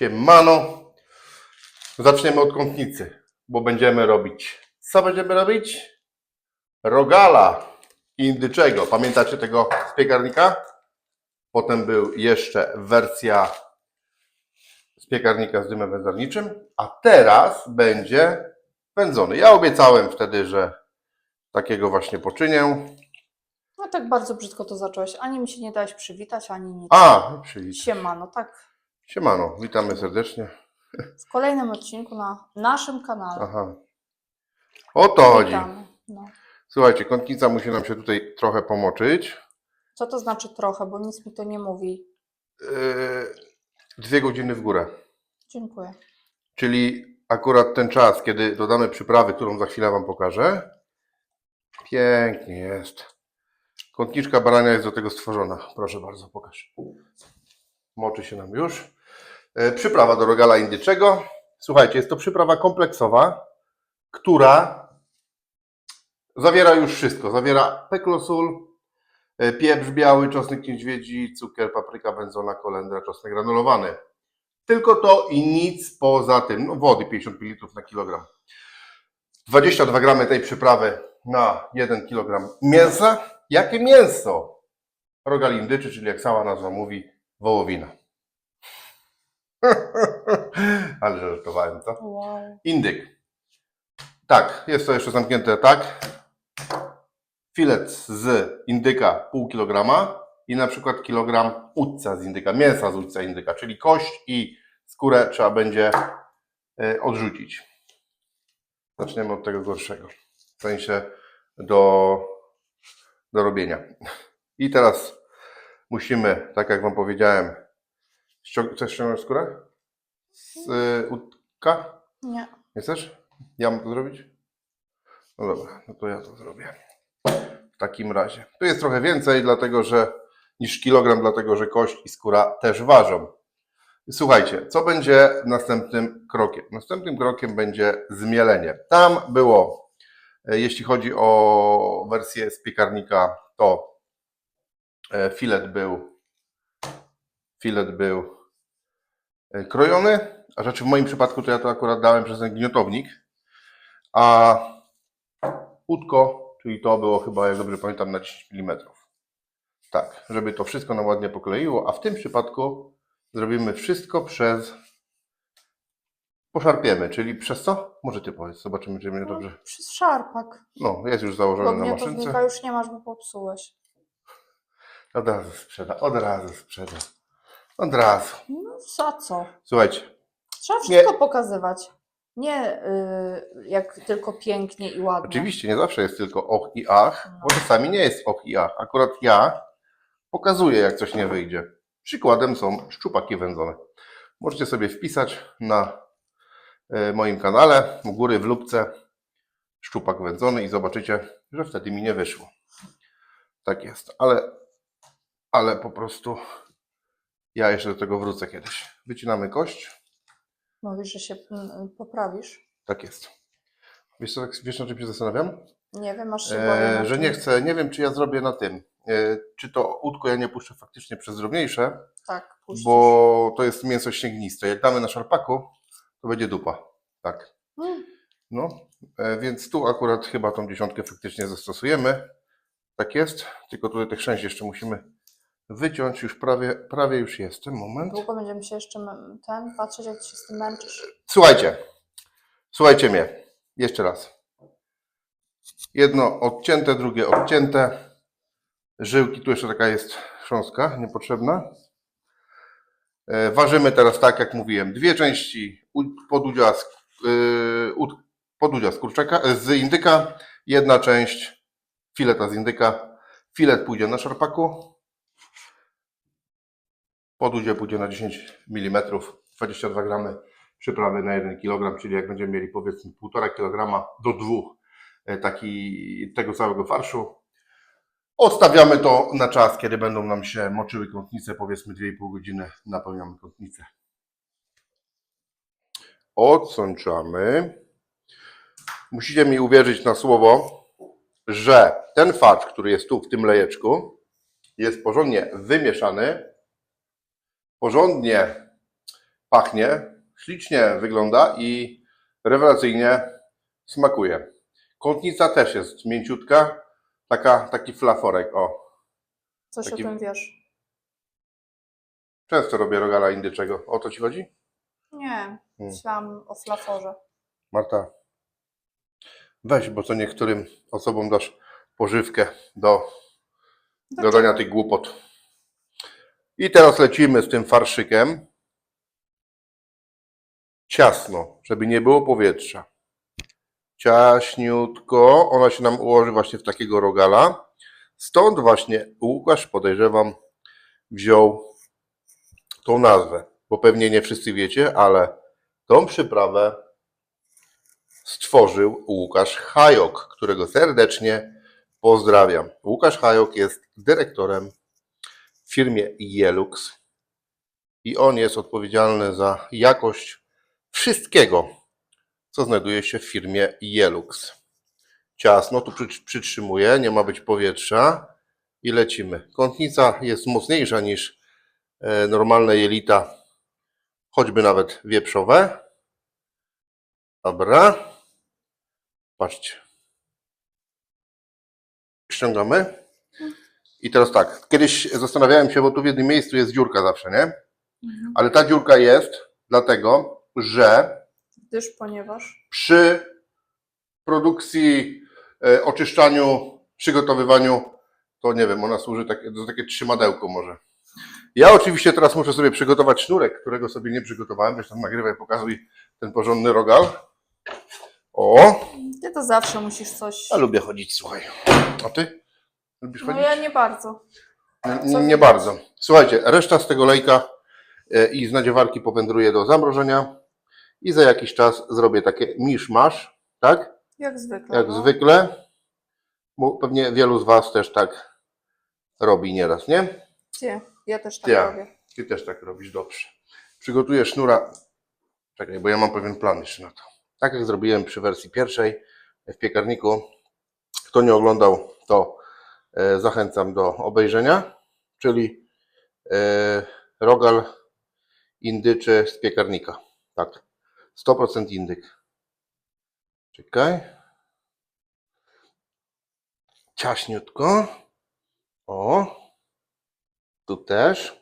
Siemano. Zaczniemy od kątnicy, bo będziemy robić. Co będziemy robić? Rogala indyczego. Pamiętacie tego z piekarnika? Potem był jeszcze wersja z piekarnika z dymem wędzarniczym, a teraz będzie wędzony. Ja obiecałem wtedy, że takiego właśnie poczynię. No tak bardzo brzydko to zacząłeś. Ani mi się nie dałeś przywitać, ani nic. A, przyjdź. Siemano, tak. Siemano, witamy serdecznie. W kolejnym odcinku na naszym kanale. Aha. O to chodzi. Witamy. No. Słuchajcie, kątnica musi nam się tutaj trochę pomoczyć. Co to znaczy trochę, bo nic mi to nie mówi. Yy, dwie godziny w górę. Dziękuję. Czyli akurat ten czas, kiedy dodamy przyprawy, którą za chwilę Wam pokażę. Pięknie jest. Kątniczka barania jest do tego stworzona. Proszę bardzo, pokaż. Moczy się nam już. E, Przyprawa do rogala indyczego. Słuchajcie, jest to przyprawa kompleksowa, która zawiera już wszystko. Zawiera peklosul, e, pieprz biały, czosnek niedźwiedzi, cukier, papryka wędzona, kolendra, czosnek granulowany. Tylko to i nic poza tym. No, wody 50 ml na kilogram. 22 gramy tej przyprawy na 1 kg mięsa. Jakie mięso? Rogal indyczy, czyli jak sama nazwa mówi, wołowina. Ale żartowałem to. Wow. Indyk. Tak, jest to jeszcze zamknięte tak. Filet z indyka pół kilograma i na przykład kilogram udca z indyka, mięsa z udca indyka, czyli kość i skórę trzeba będzie e, odrzucić. Zaczniemy od tego gorszego. W sensie do, do robienia. I teraz musimy, tak jak Wam powiedziałem, ściąg- chcesz ściągnąć skórę? Z y, udka? Nie. Nie chcesz? Ja mam to zrobić? No dobra, no to ja to zrobię. W takim razie. Tu jest trochę więcej, dlatego że niż kilogram, dlatego że kość i skóra też ważą. Słuchajcie, co będzie następnym krokiem? Następnym krokiem będzie zmielenie. Tam było, e, jeśli chodzi o wersję z piekarnika, to e, filet był filet był e, krojony, a rzeczy w moim przypadku to ja to akurat dałem przez ten gniotownik, a udko, czyli to było chyba, jak dobrze pamiętam, na 10 mm. Tak, żeby to wszystko nam ładnie pokleiło, a w tym przypadku zrobimy wszystko przez poszarpiemy, czyli przez co? Może ty powiedz, zobaczymy, czy będzie No, dobrze. przez szarpak. No, jest już założony na mnie maszynce. już nie masz, bo popsułeś. Od razu sprzeda, od razu sprzeda. Od razu. No za co? Słuchajcie, Trzeba wszystko pokazywać. Nie y, jak tylko pięknie i ładnie. Oczywiście nie zawsze jest tylko och i ach, bo czasami nie jest och i ach. Akurat ja pokazuję, jak coś nie wyjdzie. Przykładem są szczupaki wędzone. Możecie sobie wpisać na e, moim kanale u góry w lubce szczupak wędzony i zobaczycie, że wtedy mi nie wyszło. Tak jest, ale, ale po prostu ja jeszcze do tego wrócę kiedyś. Wycinamy kość. Mówisz, że się mm, poprawisz. Tak jest. Wiesz, co, wiesz na czym się zastanawiam? Nie wiem, aż się boję. E, że nie chcę, nie wiem czy ja zrobię na tym. E, czy to łódko ja nie puszczę faktycznie przez drobniejsze, Tak, puścisz. bo to jest mięso śniegniste. Jak damy na szarpaku, to będzie dupa. Tak. Mm, No, e, więc tu akurat chyba tą dziesiątkę faktycznie zastosujemy. Tak jest, tylko tutaj te chrzęść jeszcze musimy wyciąć. Już prawie, prawie już jestem. Moment. Długo będziemy się jeszcze ten patrzeć, jak się z tym męczysz. Słuchajcie, słuchajcie mnie. Jeszcze raz. Jedno odcięte, drugie odcięte. Żyłki, tu jeszcze taka jest chrząstka niepotrzebna. E, Ważymy teraz tak, jak mówiłem, dwie części podudzia z, yy, ud- podudzia z kurczaka, e, z indyka, jedna część fileta z indyka. Filet pójdzie na szarpaku. Podudzie pójdzie na 10 mm, 22 gramy przyprawy na 1 kg, czyli jak będziemy mieli powiedzmy 1,5 kg do 2 e, taki, tego całego farszu. Odstawiamy to na czas, kiedy będą nam się moczyły kątnice, powiedzmy 2,5 godziny napełniamy kątnicę. Odsączamy. Musicie mi uwierzyć na słowo, że ten farsz, który jest tu w tym lejeczku, jest porządnie wymieszany, porządnie Pachnie, ślicznie wygląda i rewelacyjnie smakuje. Kątnica też jest mięciutka, taka, taki flaforek, o. Coś Taki- o tym wiesz. Często robię rogala indyczego. O to Ci chodzi? Nie, myślałam o flaforze. Marta, weź, bo to niektórym osobom dasz pożywkę do gadania tych głupot. I teraz lecimy z tym farszykiem. Ciasno, żeby nie było powietrza. Ciaśniutko. Ona się nam ułoży właśnie w takiego rogala. Stąd właśnie Łukasz, podejrzewam, wziął tą nazwę. Bo pewnie nie wszyscy wiecie, ale tą przyprawę stworzył Łukasz Hajok, którego serdecznie pozdrawiam. Łukasz Hajok jest dyrektorem firmie Jelux i on jest odpowiedzialny za jakość wszystkiego, co znajduje się w firmie Jelux. Ciasno tu przy, przytrzymuje, nie ma być powietrza i lecimy. Kątnica jest mocniejsza niż e, normalne jelita, choćby nawet wieprzowe. Dobra. Patrzcie. Ściągamy. I teraz tak. Kiedyś zastanawiałem się, bo tu w jednym miejscu jest dziurka zawsze, nie? Mhm. Ale ta dziurka jest dlatego, że Gdyż ponieważ. przy produkcji, e, oczyszczaniu, przygotowywaniu, to nie wiem, ona służy takie, to takie trzymadełko może. Ja oczywiście teraz muszę sobie przygotować sznurek, którego sobie nie przygotowałem. Zresztą nagrywaj, pokazuj ten porządny rogal. O, Ty to zawsze musisz coś. ja lubię chodzić, słuchaj. A ty? Lubisz No chodzić? ja nie bardzo. Nie, Co nie bardzo. Słuchajcie, reszta z tego lejka e, i z nadziewarki powędruje do zamrożenia i za jakiś czas zrobię takie misz-masz, tak? Jak zwykle. Jak no. zwykle. Bo pewnie wielu z Was też tak robi nieraz, nie? Ty, ja też tak Ja. robię. Ty też tak robisz dobrze. Przygotuję sznura. Czekaj, bo ja mam pewien plan jeszcze na to. Tak jak zrobiłem przy wersji pierwszej w piekarniku. Kto nie oglądał, to zachęcam do obejrzenia. Czyli e, rogal indyczy z piekarnika. Tak. 100% indyk. Czekaj. Ciaśniutko. O. Tu też.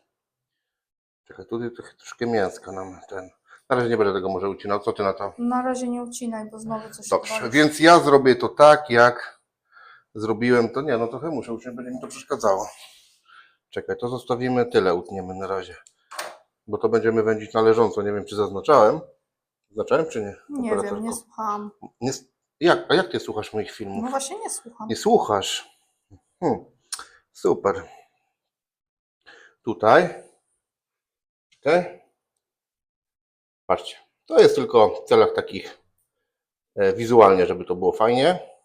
Czekaj, tutaj trochę, troszkę mięska nam ten. Na razie nie będę tego może ucinał. Co ty na to? Na razie nie ucinaj, bo znowu coś Dobrze, więc ja zrobię to tak, jak zrobiłem to. Nie, no trochę muszę uciąć, będzie mi to przeszkadzało. Czekaj, to zostawimy tyle, utniemy na razie. Bo to będziemy wędzić należąco. Nie wiem, czy zaznaczałem. Zaznaczałem, czy nie? Nie wiem, nie słucham. Nie jak, a jak ty słuchasz moich filmów? No właśnie nie słucham. Nie słuchasz. Hmm. Super. Tutaj. Tutaj. Patrzcie. To jest tylko w celach takich e, wizualnie, żeby to było fajnie.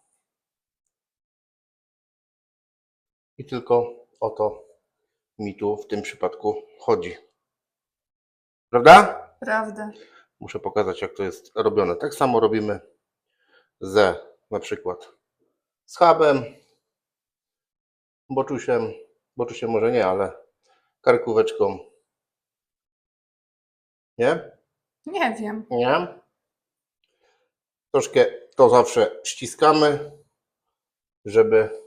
I tylko o to mi tu w tym przypadku chodzi. Prawda? Prawda. Muszę pokazać, jak to jest robione. Tak samo robimy ze na przykład schabem, boczusiem, boczusiem może nie, ale karkóweczką. Nie? Nie wiem. Nie. Troszkę to zawsze ściskamy, żeby,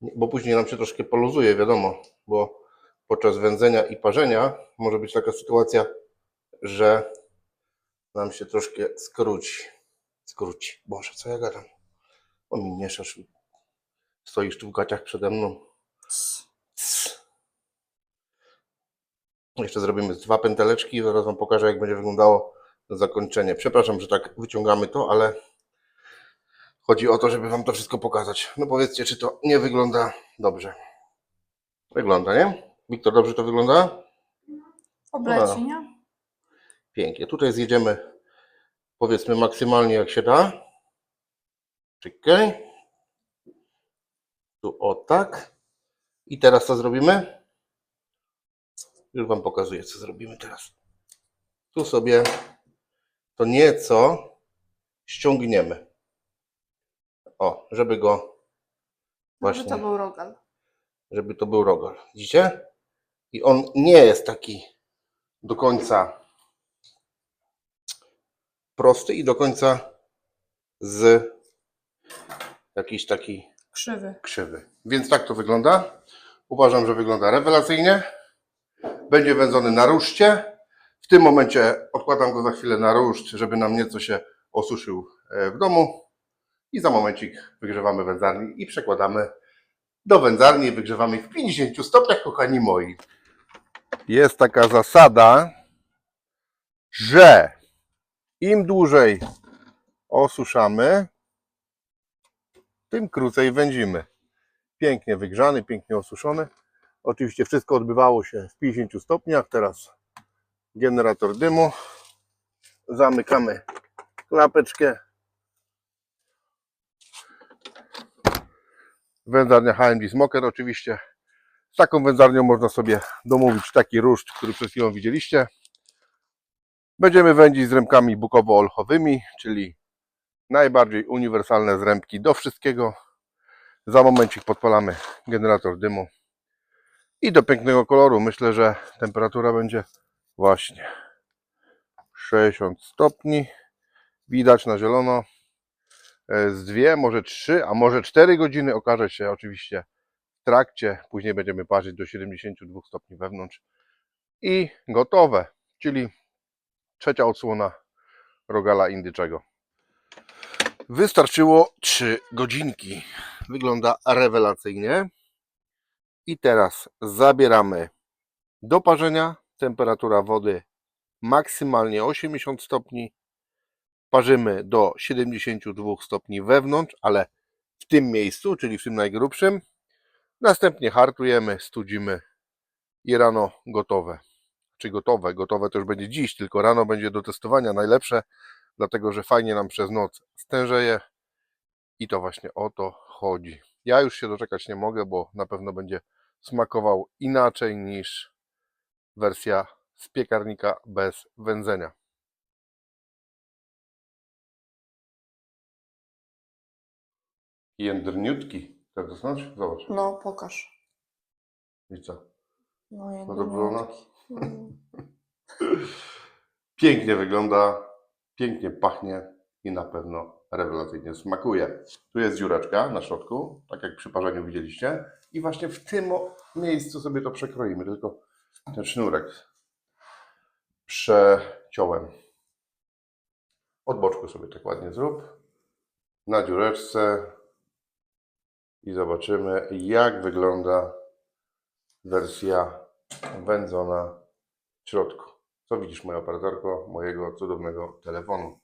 bo później nam się troszkę poluzuje, wiadomo, bo podczas wędzenia i parzenia może być taka sytuacja, że nam się troszkę skróci. Skróci. Boże, co ja gadam? O mi mieszasz. Stoisz tu w gaciach przede mną. Jeszcze zrobimy dwa pęteleczki i zaraz Wam pokażę, jak będzie wyglądało zakończenie. Przepraszam, że tak wyciągamy to, ale chodzi o to, żeby Wam to wszystko pokazać. No powiedzcie, czy to nie wygląda dobrze. Wygląda, nie? Wiktor, dobrze to wygląda? Obleci, nie? Pięknie. Tutaj zjedziemy powiedzmy maksymalnie jak się da. Czekaj. Tu o tak. I teraz co zrobimy? Już Wam pokazuję, co zrobimy teraz. Tu sobie to nieco ściągniemy. O, żeby go właśnie, to był rogal. żeby to był rogal. Widzicie? I on nie jest taki do końca prosty i do końca z jakiś taki Krzywy. krzywy. Więc tak to wygląda. Uważam, że wygląda rewelacyjnie. Będzie wędzony na ruszcie. W tym momencie odkładam go za chwilę na ruszt, żeby nam nieco się osuszył e, w domu. I za momencik wygrzewamy wędzarni i przekładamy do wędzarni wygrzewamy w 50 stopniach, kochani moi. Jest taka zasada, że im dłużej osuszamy, tym krócej wędzimy. Pięknie wygrzany, pięknie osuszony. Oczywiście wszystko odbywało się w 50 stopniach. Teraz generator dymu. Zamykamy klapeczkę. Wędzarnia HMD Smoker oczywiście. Z taką wędzarnią można sobie domówić taki ruszt, który przed chwilą widzieliście. Będziemy wędzić zrębkami bukowo-olchowymi, czyli najbardziej uniwersalne zrębki do wszystkiego. Za momencik podpalamy generator dymu. I do pięknego koloru myślę, że temperatura będzie właśnie 60 stopni. Widać na zielono. E, Z dwie, może trzy, a może cztery godziny okaże się oczywiście w trakcie. Później będziemy parzyć do 72 stopni wewnątrz. I gotowe, czyli trzecia odsłona rogala indyczego. Wystarczyło 3 godzinki. Wygląda rewelacyjnie. I teraz zabieramy do parzenia. Temperatura wody maksymalnie 80 stopni. Parzymy do 72 stopni wewnątrz, ale w tym miejscu, czyli w tym najgrubszym. Następnie hartujemy, studzimy i rano gotowe. Czy gotowe? Gotowe to już będzie dziś, tylko rano będzie do testowania najlepsze dlatego że fajnie nam przez noc stężeje i to właśnie o to chodzi. Ja już się doczekać nie mogę, bo na pewno będzie smakował inaczej niż wersja z piekarnika bez wędzenia. Jędrniutki. Chcesz dotknąć? Zobacz. No, pokaż. I co? No, No to na... Mm. Pięknie wygląda, pięknie pachnie i na pewno rewelacyjnie smakuje. Tu jest dziureczka na środku, tak jak przy parzeniu widzieliście. I właśnie w tym miejscu sobie to przekroimy, tylko ten sznurek przeciąłem. Od boczku sobie tak ładnie zrób. Na dziureczce. I zobaczymy jak wygląda wersja wędzona w środku. Co widzisz, moja operatorko mojego cudownego telefonu?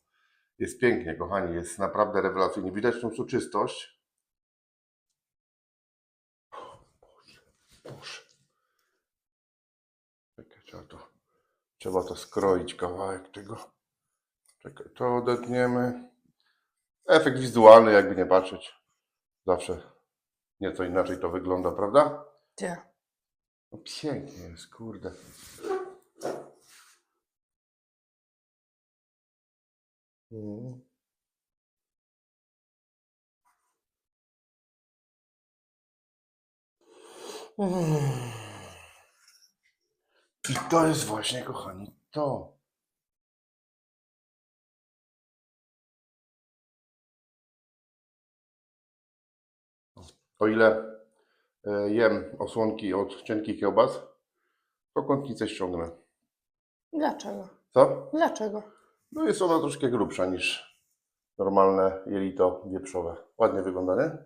Jest pięknie, kochani, jest naprawdę rewelacyjnie. Widać tą soczystość. Boże, Boże. Czekaj, trzeba to, trzeba to skroić kawałek tego. Czekaj, to odetniemy. Efekt wizualny, jakby nie patrzeć. Zawsze nieco inaczej to wygląda, prawda? Gdzie? No pięknie jest, kurde. Mm. Mm. I to jest właśnie, kochani, to. O ile e, jem osłonki od cienkich kiełbas, to kątnicę ściągnę. Dlaczego? Co? Dlaczego? No jest ona troszkę grubsza niż normalne jelito wieprzowe. Ładnie wygląda, nie?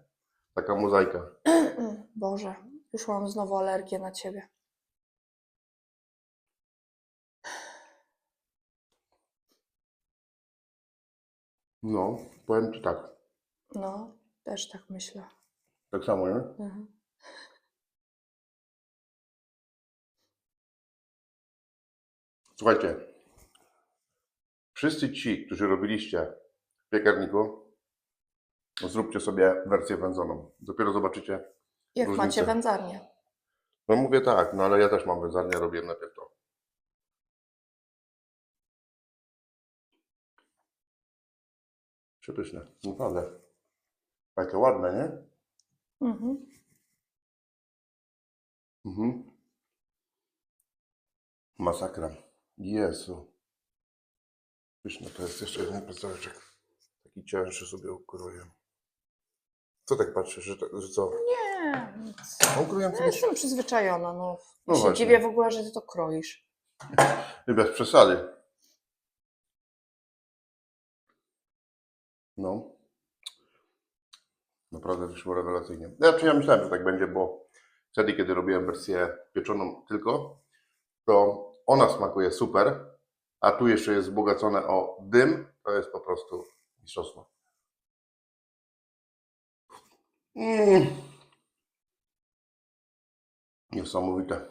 Taka mozaika. Boże, już mam znowu alergię na ciebie. No, powiem Ci tak. No, też tak myślę. Tak samo, nie? Mhm. Słuchajcie, wszyscy ci, którzy robiliście w piekarniku, zróbcie sobie wersję wędzoną. Dopiero zobaczycie. Jak Różnice. macie wędzarnię. No mówię tak, no ale ja też mam wędzarnię, robiłem najpierw to. Przepyszne, naprawdę. Takie ładne, nie? Mhm. Mhm. Masakra. Jezu. Pyszne to jest jeszcze jeden plecałeczek. Taki cięższy sobie ukroję. Co tak patrzysz, że, to- że co? Nie, nic. A ukroję Ja jestem przyzwyczajona, no. No Ja się właśnie. dziwię w ogóle, że ty to kroisz. Nie bez przesady. No. Naprawdę wyszło rewelacyjnie. Znaczy ja myślałem, że tak będzie, bo wtedy, kiedy robiłem wersję pieczoną tylko, to ona smakuje super, a tu jeszcze jest wzbogacone o dym. To jest po prostu mistrzostwo. Mm. Niesamowite.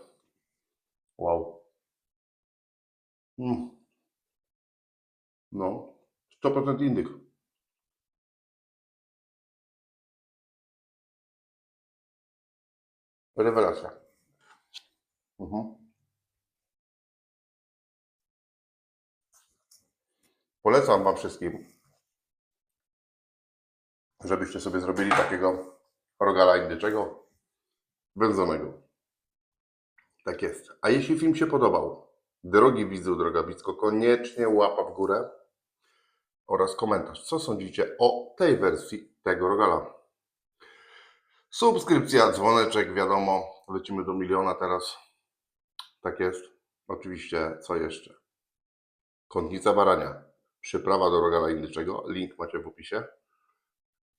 Wow. Mm. No, 100% indyk. Rewelacja. Mhm. Polecam Wam wszystkim, żebyście sobie zrobili takiego rogala indyczego, wędzonego. Tak jest. A jeśli film się podobał, drogi widzu, droga widzko, koniecznie łapa w górę oraz komentarz. Co sądzicie o tej wersji tego rogala? Subskrypcja, dzwoneczek, wiadomo, lecimy do miliona teraz. Tak jest. Oczywiście, co jeszcze? Kątnica barania, przyprawa do rogala indyczego, link macie w opisie.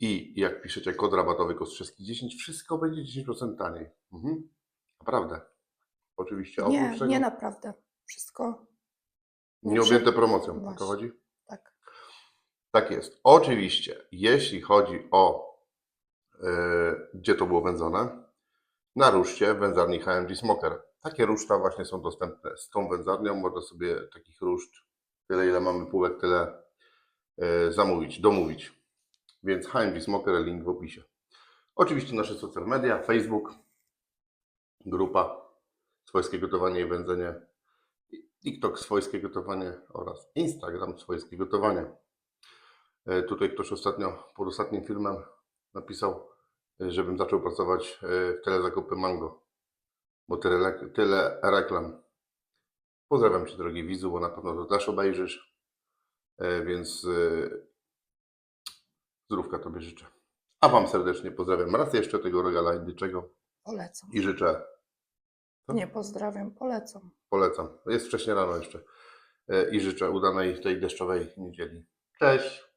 I jak piszecie kod rabatowy Kostrzewski 10, wszystko będzie 10% taniej. Mhm. Naprawdę. Oczywiście. Nie, tego- nie naprawdę. Wszystko Nie objęte promocją, o Właśnie. to chodzi? tak. Tak jest. Oczywiście, jeśli chodzi o gdzie to było wędzone, na ruszcie wędzarni HMG Smoker. Takie ruszta właśnie są dostępne z tą wędzarnią. Można sobie takich ruszt, tyle ile mamy półek, tyle e, zamówić, domówić. Więc HMG Smoker, link w opisie. Oczywiście nasze social media, Facebook, grupa Swojskie Gotowanie i Wędzenie, TikTok Swojskie Gotowanie oraz Instagram Swojskie Gotowanie. E, Tutaj ktoś ostatnio, pod ostatnim filmem napisał, e, żebym zaczął pracować e, w telezakupy Mango, bo tyle, tyle reklam. Pozdrawiam Cię drogi widzu, bo na pewno to też obejrzysz, E, więc zdrówka Tobie życzę. A Wam serdecznie pozdrawiam raz jeszcze tego regala indyczego Polecam. i życzę Co? Nie pozdrawiam, polecam. Polecam. Jest wcześnie rano jeszcze. I życzę udanej tej deszczowej niedzieli. Cześć.